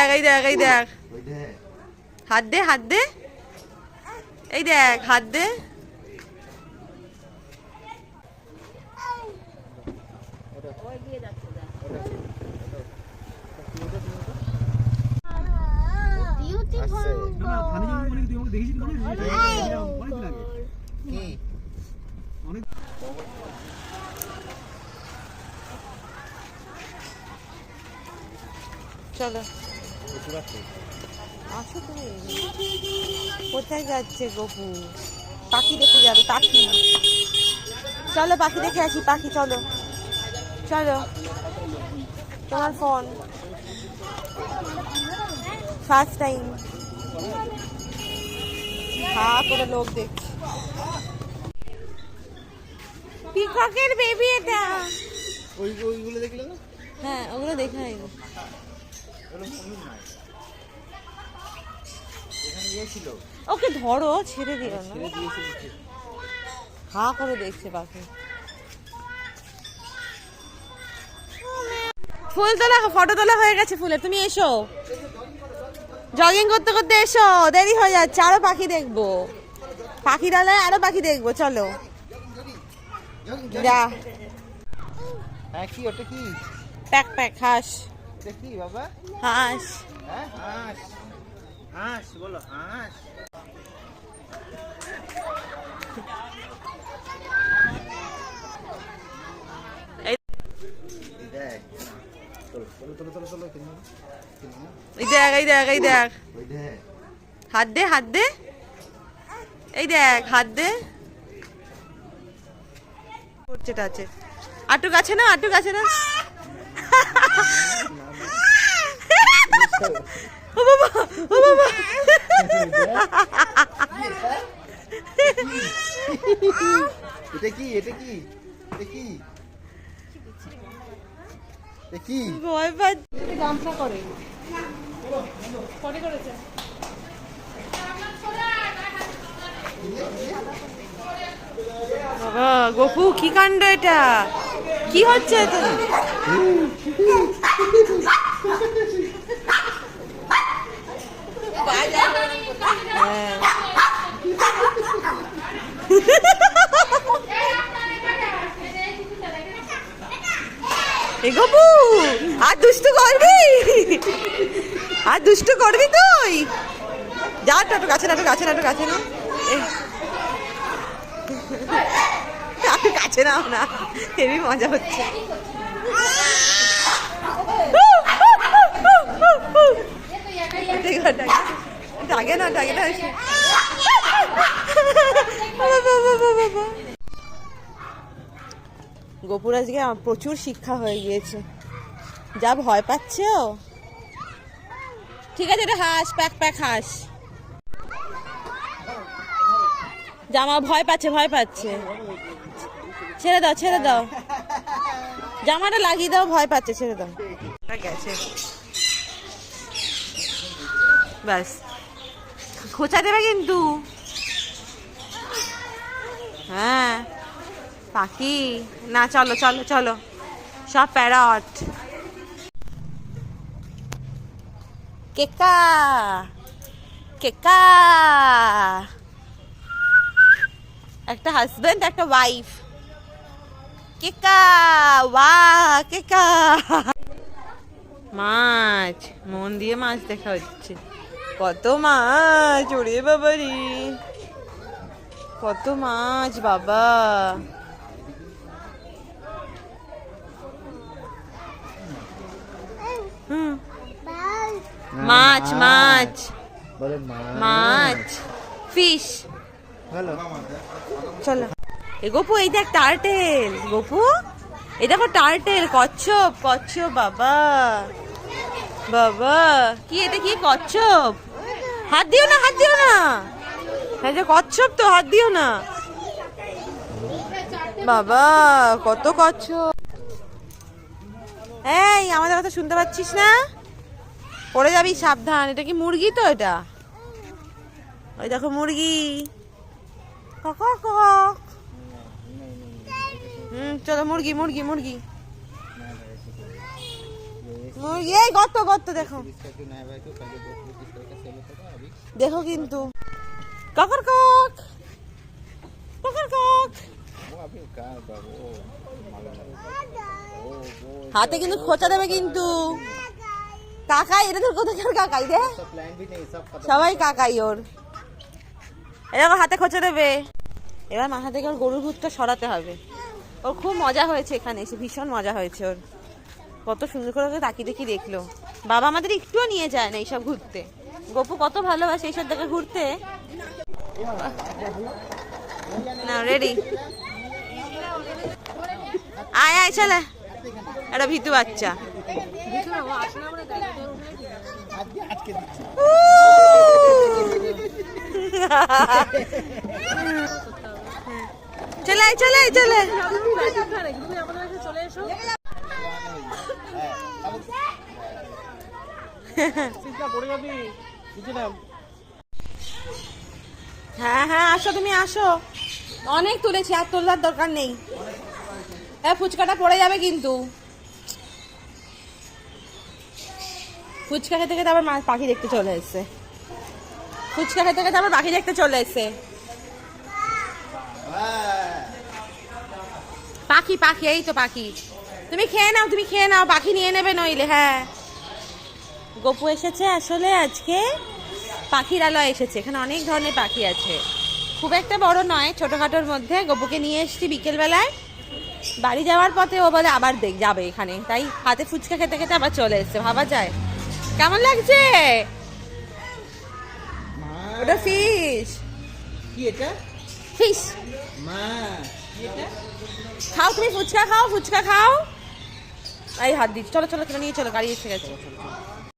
দেখ এই দেখ এই দেখ। হাত দে হাত দে। এই দেখ হাত দে। চলো। আসো তুমি? কোথায় যাচ্ছে গপু? পাখি দেখে যাবে পাখি। চলো পাখি দেখে আসি পাখি চলো। চলো। তোমার ফোন ফার্স্ট টাইম হা করে লোক দেখছি। পিককের বেবি এটা। ওই ওইগুলো দেখলে না? হ্যাঁ ওগুলো দেখে নাই ওগুলো কুমির নয় এখানে ইয়ে ছিল ওকে ধরো ছেড়ে দিও না। দিয়েছে নিচে। হা করে দেখছে পাখি। ফুল তোলা ফটো তোলা হয়ে গেছে ফুলের তুমি এসো। জগিং করতে করতে এসো দেরি হয়ে যাচ্ছে আরও পাখি দেখব। পাখি ডালায় আরও পাখি দেখব চলো। যা। হ্যাঁ কি ওটা কি? প্যাক প্যাক হাঁস। এটা বাবা? হাঁস। হ্যাঁ হাঁস। হাঁস বলো হাঁস। এই- দেখ। এই দেখ এই দেখ হাত দে হাত দে। এই দেখ হাত দে। করছে আছে। আটু কাছে না আটু কাছে না ও বাবা ও বাবা এটা কি? এটা কি? এটা কি? এটা কি? ভয় পাচ্ছে। গামছা করে করেছে। বাবা গপু কি কাণ্ড এটা? কি হচ্ছে এটা হ্যাঁ। এ গপু আর দুষ্টু করবি? আর দুষ্টু করবি তুই? যা একটু কাছে না একটু কাছে না একটু কাছে না। একটু কাছে নাও না হেবি মজা হচ্ছে। ডাকে না ডাকে না। বাবা, বাবা, বাবা। গোপুর আজকে প্রচুর শিক্ষা হয়ে গিয়েছে। যা ভয় পাচ্ছে ও। ঠিক আছে, এটা হাস, প্যাক প্যাক, হাস। জামা ভয় পাচ্ছে ভয় পাচ্ছে। ছেড়ে দাও ছেড়ে দাও। জামাটা লাগিয়ে দাও, ভয় পাচ্ছে, ছেড়ে দাও। গেছে। ব্যাস। খোঁচা দেবে কিন্তু। হ্যাঁ। পাখি না, চলো চলো চলো। সব প্যারট। কেকা! কেকা! একটা হাজবেন্ড একটা ওয়াইফ। কেকা! ওয়া, কেকা! মাছ, মন দিয়ে মাছ দেখা হচ্ছে। কত মাছ, ওরে বাবারি। কত মাছ, বাবা হুম মাছ মাছ। বলে মাছ। ফিশ। চলো। এ গোপু এই দেখ টার্টেল। গোপু এই দেখো টার্টেল। কচ্ছপ কচ্ছপ বাবা। বাবা। কি এটা কি কচ্ছপ? হাত দিও না হাত দিও না। হ্যাঁ যে কচ্ছপ তো হাত দিও না। বাবা কত কচ্ছপ। এই আমাদের কথা শুনতে পাচ্ছিস না? পড়ে যাবি সাবধান, এটা কি মুরগি তো এটা? ওই দেখো মুরগি। কক কক হুম, চলো মুরগি মুরগি মুরগি। মুরগি, এই গত গত দেখো। দেখো কিন্তু। কাকর কক কাকর কক। হাতে কিন্তু খোঁচা দেবে কিন্তু। কাকাই এটা তোর কোথাকার কাকাই দে সবাই কাকাই ওর। এরকম হাতে খোঁচে দেবে। এবার মাথা থেকে ওর গরুর ভূতটা সরাতে হবে। ওর খুব মজা হয়েছে এখানে এসে ভীষণ মজা হয়েছে ওর। কত সুন্দর করে ওকে তাকিয়ে দেখি দেখল। বাবা আমাদের একটুও নিয়ে যায় না এইসব ঘুরতে। গপু কত ভালোবাসে এইসব জায়গায় ঘুরতে। না রেডি আয় আয় চলে। একটা ভীতু বাচ্চা। চলে চলে চলে। নাম হ্যাঁ হ্যাঁ আসো তুমি, আসো। অনেক তুলেছি, আর তোলার দরকার নেই। হ্যাঁ ফুচকাটা পড়ে যাবে কিন্তু। ফুচকা খেতে খেতে আবার পাখি দেখতে চলে এসছে। ফুচকা খেতে খেতে আবার পাখি দেখতে চলে এসছে। পাখি পাখি, এই তো পাখি। তুমি খেয়ে নাও, তুমি খেয়ে নাও, পাখি নিয়ে নেবে নইলে হ্যাঁ। গপু এসেছে আসলে আজকে। পাখির আলো এসেছে, এখানে অনেক ধরনের পাখি আছে। খুব একটা বড় নয়, ছোটখাটোর মধ্যে। গপুকে নিয়ে এসেছি বিকেলবেলায়। বাড়ি যাওয়ার পথে ও বলে আবার দেখ, যাবে এখানে। তাই হাতে ফুচকা খেতে খেতে আবার চলে এসছে, ভাবা যায়। কেমন লাগছে? ওটা ফিশ কি এটা? ফিশ মা। এটা? খাও তুমি ফুচকা খাও ফুচকা খাও। এই হাত দিচ্ছি। চলো চলো চলো নিয়ে চলো গাড়ি এসে গেছে।